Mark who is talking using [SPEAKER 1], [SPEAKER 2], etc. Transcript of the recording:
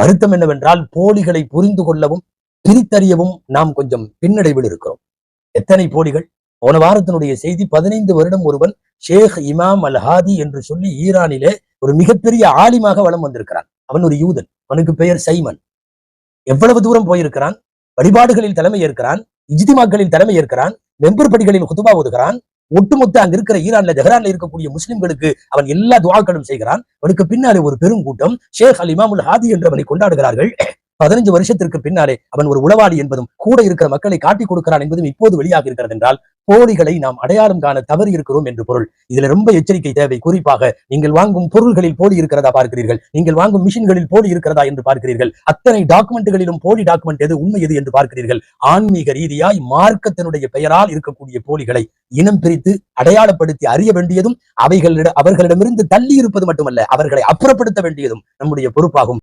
[SPEAKER 1] வருத்தம் என்னவென்றால் போலிகளை புரிந்து கொள்ளவும் பிரித்தறியவும் நாம் கொஞ்சம் பின்னடைவில் இருக்கிறோம். எத்தனை போலிகள்? போன வாரத்தினுடைய செய்தி பதினைந்து வருடம் ஒருவன் ஷேக் இமாம் அல் ஹாதி என்று சொல்லி ஈரானிலே ஒரு மிகப்பெரிய ஆலிமாக வளம் வந்திருக்கிறான். அவன் ஒரு யூதன் அவனுக்கு பெயர் சைமன். எவ்வளவு தூரம் போயிருக்கிறான்? வழிபாடுகளில் தலைமை ஏற்கிறான் இஜ்திமாக்களில் தலைமை ஏற்கிறான் மெம்பர் படிகளில் குத்துபா ஒதுகிறான் ஒட்டுமொத்த அங்க இருக்கிற ஈரான்ல ஜெஹரான்ல இருக்கக்கூடிய முஸ்லிம்களுக்கு அவன் எல்லா துவாக்களும் செய்கிறான். அவனுக்கு பின்னாலே ஒரு பெருங்கூட்டம். ஷேக் அல் இமாமுல் ஹாதி என்றவனை கொண்டாடுகிறார்கள். பதினஞ்சு வருஷத்திற்கு பின்னாலே அவன் ஒரு உளவாளி என்பதும் கூட இருக்கிற மக்களை காட்டிக் கொடுக்கிறான் என்பதும் இப்போது வெளியாக இருக்கிறது என்றால் போலிகளை நாம் அடையாளம் காண தவறி இருக்கிறோம் என்று பொருள். இதுல ரொம்ப எச்சரிக்கை தேவை. குறிப்பாக நீங்கள் வாங்கும் பொருள்களில் போலி இருக்கிறதா பார்க்கிறீர்கள்? நீங்கள் வாங்கும் மிஷின்களில் போலி இருக்கிறதா என்று பார்க்கிறீர்கள்? அத்தனை டாக்குமெண்ட்டுகளிலும் போலி டாக்குமெண்ட் எது உண்மை எது என்று பார்க்கிறீர்கள்? ஆன்மீக ரீதியாய் மார்க்கத்தினுடைய பெயரால் இருக்கக்கூடிய போலிகளை இனம் பிரித்து அடையாளப்படுத்தி அறிய வேண்டியதும் அவைகளிட அவர்களிடமிருந்து தள்ளி இருப்பது மட்டுமல்ல அவர்களை அப்புறப்படுத்த வேண்டியதும் நம்முடைய பொறுப்பாகும்.